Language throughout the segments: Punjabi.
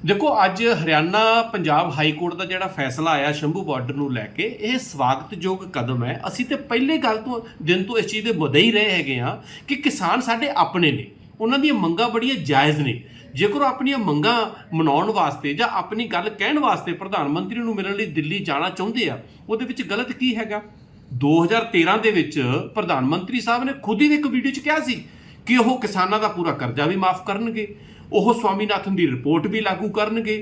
ਦੇਖੋ, ਅੱਜ ਹਰਿਆਣਾ ਪੰਜਾਬ ਹਾਈ ਕੋਰਟ ਦਾ ਜਿਹੜਾ ਫੈਸਲਾ ਆਇਆ ਸ਼ੰਭੂ ਬਾਰਡਰ ਨੂੰ ਲੈ ਕੇ, ਇਹ ਸਵਾਗਤਯੋਗ ਕਦਮ ਹੈ। ਅਸੀਂ ਤੇ ਪਹਿਲੇ ਗੱਲ ਤੋਂ, ਦਿਨ ਤੋਂ ਇਸ ਚੀਜ਼ ਦੇ ਮੁੱਦੇ ਹੀ ਰਹੇ ਹੈਗੇ ਆ ਕਿ ਕਿਸਾਨ ਸਾਡੇ ਆਪਣੇ ਨੇ, ਉਹਨਾਂ ਦੀਆਂ ਮੰਗਾਂ ਬੜੀਆਂ ਜਾਇਜ਼ ਨੇ। ਜੇਕਰ ਉਹ ਆਪਣੀਆਂ ਮੰਗਾਂ ਮਨਾਉਣ ਵਾਸਤੇ ਜਾਂ ਆਪਣੀ ਗੱਲ ਕਹਿਣ ਵਾਸਤੇ ਪ੍ਰਧਾਨ ਮੰਤਰੀ ਨੂੰ ਮਿਲਣ ਲਈ ਦਿੱਲੀ ਜਾਣਾ ਚਾਹੁੰਦੇ ਆ, ਉਹਦੇ ਵਿੱਚ ਗਲਤ ਕੀ ਹੈਗਾ? 2013 ਦੇ ਵਿੱਚ ਪ੍ਰਧਾਨ ਮੰਤਰੀ ਸਾਹਿਬ ਨੇ ਖੁਦ ਹੀ ਇੱਕ ਵੀਡੀਓ 'ਚ ਕਿਹਾ ਸੀ ਕਿ ਉਹ ਕਿਸਾਨਾਂ ਦਾ ਪੂਰਾ ਕਰਜ਼ਾ ਵੀ ਮਾਫ ਕਰਨਗੇ, ਉਹ ਸਵਾਮੀਨਾਥਨ ਦੀ ਰਿਪੋਰਟ ਵੀ ਲਾਗੂ ਕਰਨਗੇ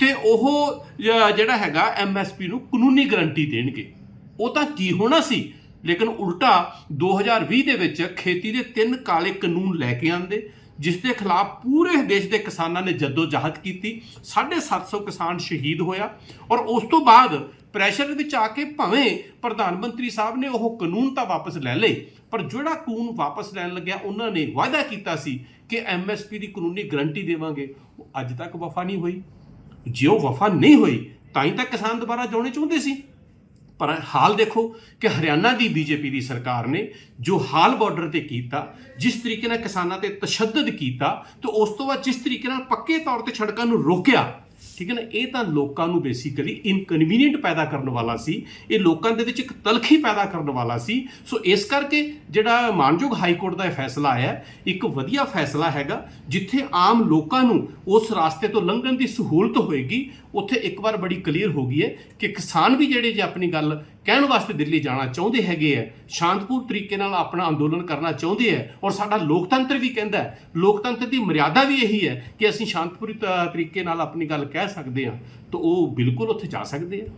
ਤੇ ਉਹ ਜਿਹੜਾ ਹੈਗਾ ਐਮਐਸਪੀ ਨੂੰ ਕਾਨੂੰਨੀ ਗਰੰਟੀ ਦੇਣਗੇ। ਉਹ ਤਾਂ ਕੀ ਹੋਣਾ ਸੀ? ਲੇਕਿਨ ਉਲਟਾ 2020 ਦੇ ਵਿੱਚ ਖੇਤੀ ਦੇ ਤਿੰਨ ਕਾਲੇ ਕਾਨੂੰਨ ਲੈ ਕੇ ਆਂਦੇ ਜਿਸ ਦੇ ਖਿਲਾਫ ਪੂਰੇ ਦੇਸ਼ ਦੇ ਕਿਸਾਨਾਂ ਨੇ ਜਦੋਜਹਿਦ ਕੀਤੀ। 750 ਕਿਸਾਨ ਸ਼ਹੀਦ ਹੋਇਆ ਔਰ ਉਸ ਤੋਂ ਬਾਅਦ ਪ੍ਰੈਸ਼ਰ ਵਿੱਚ ਆ ਕੇ ਭਾਵੇਂ ਪ੍ਰਧਾਨ ਮੰਤਰੀ ਸਾਹਿਬ ਨੇ ਉਹ ਕਾਨੂੰਨ ਤਾਂ ਵਾਪਸ ਲੈ ਲਏ, ਪਰ ਜਿਹੜਾ ਕਾਨੂੰਨ ਵਾਪਸ ਲੈਣ ਲੱਗਿਆ, ਉਹਨਾਂ ਨੇ ਵਾਅਦਾ ਕੀਤਾ ਸੀ ਕਿ ਐਮਐਸਪੀ ਦੀ ਕਾਨੂੰਨੀ ਗਰੰਟੀ ਦੇਵਾਂਗੇ। ਉਹ ਅੱਜ ਤੱਕ ਵਫਾ ਨਹੀਂ ਹੋਈ। ਜੇ ਉਹ ਵਫਾ ਨਹੀਂ ਹੋਈ, ਤਾਂ ਹੀ ਤਾਂ ਕਿਸਾਨ ਦੁਬਾਰਾ ਜਾਣੇ ਚਾਹੁੰਦੇ ਸੀ। ਪਰ ਹਾਲ ਦੇਖੋ ਕਿ ਹਰਿਆਣਾ ਦੀ ਬੀਜੇਪੀ ਦੀ ਸਰਕਾਰ ਨੇ ਜੋ ਹਾਲ ਬਾਰਡਰ ਤੇ ਕੀਤਾ, ਜਿਸ ਤਰੀਕੇ ਨਾਲ ਕਿਸਾਨਾਂ ਤੇ ਤਸ਼ੱਦਦ ਕੀਤਾ, ਤੇ ਉਸ ਤੋਂ ਬਾਅਦ ਜਿਸ ਤਰੀਕੇ ਨਾਲ ਪੱਕੇ ਤੌਰ ਤੇ ਸੜਕਾਂ ਨੂੰ ਰੋਕਿਆ, ਠੀਕ ਹੈ ਨਾ, ਇਹ ਤਾਂ ਲੋਕਾਂ ਨੂੰ ਬੇਸਿਕਲੀ ਇਨਕਨਵੀਨੀਅੰਟ ਪੈਦਾ ਕਰਨ ਵਾਲਾ ਸੀ, ਇਹ ਲੋਕਾਂ ਦੇ ਵਿੱਚ ਇੱਕ ਤਲਖੀ ਪੈਦਾ ਕਰਨ ਵਾਲਾ ਸੀ, ਸੋ ਇਸ ਕਰਕੇ ਜਿਹੜਾ ਮਾਨਯੋਗ ਹਾਈ ਕੋਰਟ ਦਾ ਇਹ ਫੈਸਲਾ ਆਇਆ, ਇੱਕ ਵਧੀਆ ਫੈਸਲਾ ਹੈਗਾ, ਜਿੱਥੇ ਆਮ ਲੋਕਾਂ ਨੂੰ ਉਸ ਰਾਸਤੇ ਤੋਂ ਲੰਘਣ ਦੀ ਸਹੂਲਤ ਹੋਏਗੀ ਉੱਥੇ ਇੱਕ ਵਾਰ ਬੜੀ ਕਲੀਅਰ ਹੋ ਗਈ ਹੈ ਕਿ ਕਿਸਾਨ ਵੀ ਜਿਹੜੇ ਜੇ ਆਪਣੀ ਗੱਲ ਕਹਿਣ ਵਾਸਤੇ ਦਿੱਲੀ ਜਾਣਾ ਚਾਹੁੰਦੇ ਹੈਗੇ ਆ ਸ਼ਾਂਤਪੂਰ ਤਰੀਕੇ ਨਾਲ ਆਪਣਾ ਅੰਦੋਲਨ ਕਰਨਾ ਚਾਹੁੰਦੇ ਆ ਔਰ ਸਾਡਾ ਲੋਕਤੰਤਰ ਵੀ ਕਹਿੰਦਾ ਲੋਕਤੰਤਰ ਦੀ ਮਰਿਆਦਾ ਵੀ ਇਹੀ ਹੈ ਕਿ ਅਸੀਂ ਸ਼ਾਂਤਪੂਰੀ ਤ- ਤਰੀਕੇ ਨਾਲ ਆਪਣੀ ਗੱਲ ਕਹਿ ਸਕਦੇ ਹਾਂ, ਤਾਂ ਉਹ ਬਿਲਕੁਲ ਉੱਥੇ ਜਾ ਸਕਦੇ ਆ